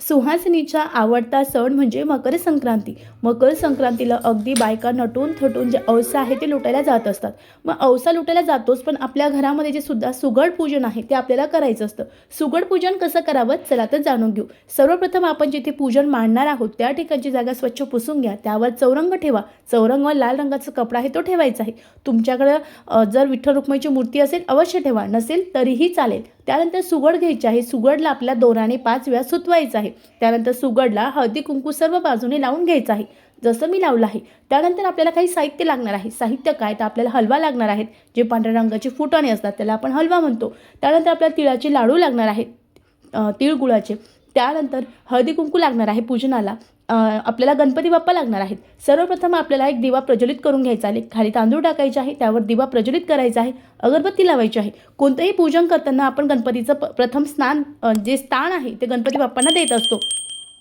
सुहासिनीचा आवडता सण म्हणजे मकर संक्रांती. मकर संक्रांतीला अगदी बायका नटून थटून जे औसा आहे ते लुटायला जात असतात. मग औसा लुटायला जातोच पण आपल्या घरामध्ये जे सुद्धा सुगड पूजन आहे ते आपल्याला करायचं असतं. सुगड पूजन कसं करावं चला तर जाणून घेऊ. सर्वप्रथम आपण जिथे पूजन मांडणार आहोत त्या ठिकाणची जागा स्वच्छ पुसून घ्या. त्यावर चौरंग ठेवा. चौरंग व लाल रंगाचा कपडा आहे तो ठेवायचा आहे. तुमच्याकडं जर विठ्ठल रुक्माईची मूर्ती असेल अवश्य ठेवा. नसेल तरीही चालेल. त्यानंतर सुगड घ्यायची आहे. सुगडला आपल्या दोराने पाच वेळा सुतवायचं आहे. आहे. त्यानंतर सुगडला हळदी कुंकू सर्व बाजूने लावून घ्यायचं आहे. जसं मी लावलं आहे. त्यानंतर आपल्याला काही साहित्य लागणार आहे. साहित्य काय? तर आपल्याला हलवा लागणार आहेत. जे पांढऱ्या रंगाचे फुटाणे असतात त्याला आपण हलवा म्हणतो. त्यानंतर आपल्याला तिळाचे लाडू लागणार आहेत. तिळगुळाचे. त्यानंतर हळदी कुंकू लागणार आहे पूजनाला. आपल्याला गणपती बाप्पा लागणार आहेत. सर्वप्रथम आपल्याला एक दिवा प्रज्वलित करून घ्यायचा आहे. खाली तांदूळ टाकायचे आहे. त्यावर दिवा प्रज्वलित करायचा आहे. अगरबत्ती लावायची आहे. कोणतंही पूजन करताना आपण गणपतीचं प्रथम स्नान जे स्थान आहे ते गणपती बाप्पांना देत असतो.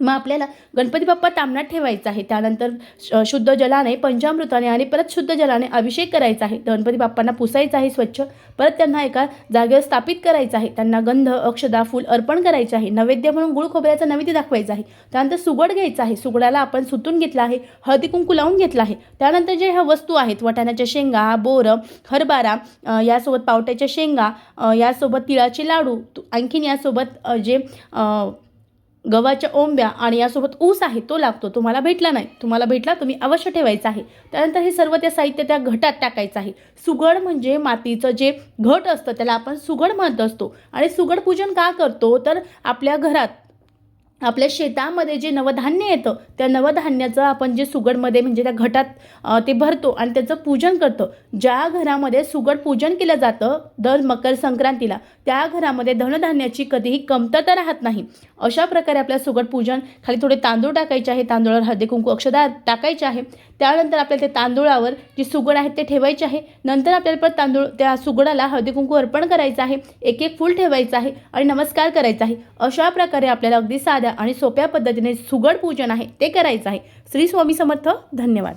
मग आपल्याला गणपती बाप्पा तामणात ठेवायचा आहे. त्यानंतर श- शुद्ध जलाने पंचामृताने आणि परत शुद्ध जलाने अभिषेक करायचा आहे. गणपती बाप्पांना पुसायचं आहे स्वच्छ. परत त्यांना एका जागेवर स्थापित करायचं आहे. त्यांना गंध अक्षदा फूल अर्पण करायचे आहे. नैवेद्य म्हणून गुळ खोबऱ्याचा नैवेद्य दाखवायचा आहे. त्यानंतर सुगड घ्यायचा आहे. सुगडाला आपण सुतून घेतला आहे. हळदी कुंकू लावून घेतला आहे. त्यानंतर जे ह्या वस्तू आहेत वटाण्याच्या शेंगा बोरं हरभरा यासोबत पावट्याच्या शेंगा यासोबत तिळाचे लाडू आणखीन यासोबत जे गव्हाच्या ओंब्या आणि यासोबत ऊस आहे तो लागतो तुम्हाला भेटला नाही. तुम्हाला भेटला तुम्ही अवश्य ठेवायचा आहे. त्यानंतर हे सर्व त्या साहित्य त्या घटात टाकायचं आहे. सुगड म्हणजे मातीचं जे घट असतं त्याला आपण सुगड म्हणत असतो. आणि सुगड पूजन का करतो? तर आपल्या घरात आपल्या शेतामध्ये जे नवधान्य येतं त्या नवधान्याचं आपण जे सुगडमध्ये म्हणजे त्या घटात ते भरतो आणि त्याचं पूजन करतो. ज्या घरामध्ये सुगड पूजन केलं जातं दर मकर संक्रांतीला त्या घरामध्ये धनधान्याची कधीही कमतरता राहत नाही. अशा प्रकारे आपल्या सुगड पूजन खाली थोडे तांदूळ टाकायचे आहे तांदूळावर हळदी कुंकू अक्षदा टाकायचे आहे. त्यानंतर आपल्याला ते तांदूळावर जी सुगड आहेत ते ठेवायचे आहे. नंतर आपल्याला परत तांदूळ त्या सुगडाला हळदी कुंकू अर्पण करायचं आहे. एक एक फूल ठेवायचं आहे आणि नमस्कार करायचा आहे. अशा प्रकारे आपल्याला अगदी साध्या आणि सोप्या पद्धतीने सुगड पूजन आहे ते करायचं आहे. श्री स्वामी समर्थ धन्यवाद.